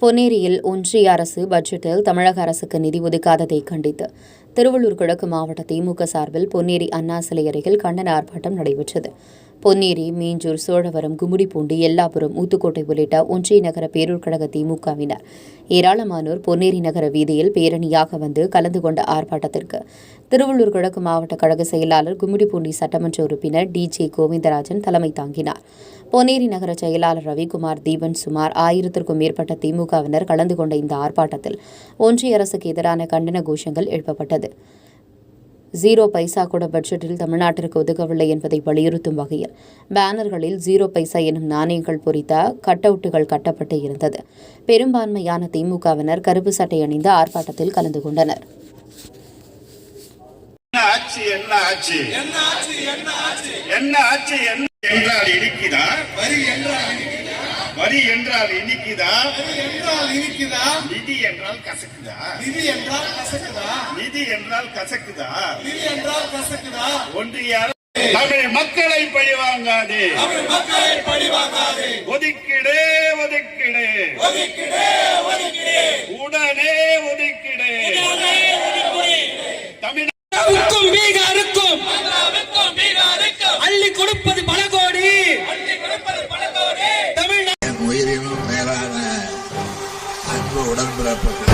பொன்னேரியில் ஒன்றிய அரசு பட்ஜெட்டில் தமிழக அரசுக்கு நிதி ஒதுக்காததை கண்டித்து திருவள்ளூர் கிழக்கு மாவட்ட திமுக சார்பில் பொன்னேரி அண்ணா சிலை அருகில் கண்டன ஆர்ப்பாட்டம் நடைபெற்றது. பொன்னேரி மீஞ்சூர் சோழவரம் கும்மிடிப்பூண்டி எல்லாபுரம் ஊத்துக்கோட்டை உள்ளிட்ட ஒன்றிய நகர பேரூர் கழக திமுகவினர் ஏராளமானோர் பொன்னேரி நகர வீதியில் பேரணியாக வந்து கலந்து கொண்ட ஆர்ப்பாட்டத்திற்கு திருவள்ளூர் கிழக்கு மாவட்ட கழக செயலாளர் கும்மிடிப்பூண்டி சட்டமன்ற உறுப்பினர் டி ஜே கோவிந்தராஜன் தலைமை தாங்கினார். பொன்னேரி நகர செயலாளர் ரவிக்குமார் தீபன் சுமார் ஆயிரத்திற்கும் மேற்பட்ட திமுக திமுகவினர் கலந்து கொண்ட இந்த ஆர்ப்பாட்டத்தில் ஒன்றிய அரசுக்கு எதிரான கண்டன கோஷங்கள் எழுப்பப்பட்டது. ஜீரோ பைசா கூட பட்ஜெட்டில் தமிழ்நாட்டிற்கு ஒதுக்கவில்லை என்பதை வலியுறுத்தும் வகையில் பேனர்களில் ஜீரோ பைசா எனும் நாணயங்கள் பொறித்த கட் அவுட்டுகள் கட்டப்பட்டு இருந்தது. பெரும்பான்மையான திமுகவினர் கருப்பு சட்டை அணிந்து ஆர்ப்பாட்டத்தில் கலந்து கொண்டனர். என்ன ஆட்சி என்ன ஆட்சி என்ன ஆட்சி என்ன ஆட்சி என்ன ஆட்சி என்ன என்றால் இனிக்குதா வரி என்றால் இனிக்குதா? வரி என்றால் இனிக்குதா என்றால் இனிக்குதா? நிதி என்றால் கசக்குதா நிதி என்றால் கசக்குதா? நிதி என்றால் கசக்குதா நிதி என்றால் கசக்குதா? ஒன்றிய தமிழ் மக்களை பழிவாங்காதே தமிழ் மக்களை பழிவாங்காதே. ஒதுக்கிடு உடன்பிறப்புகள்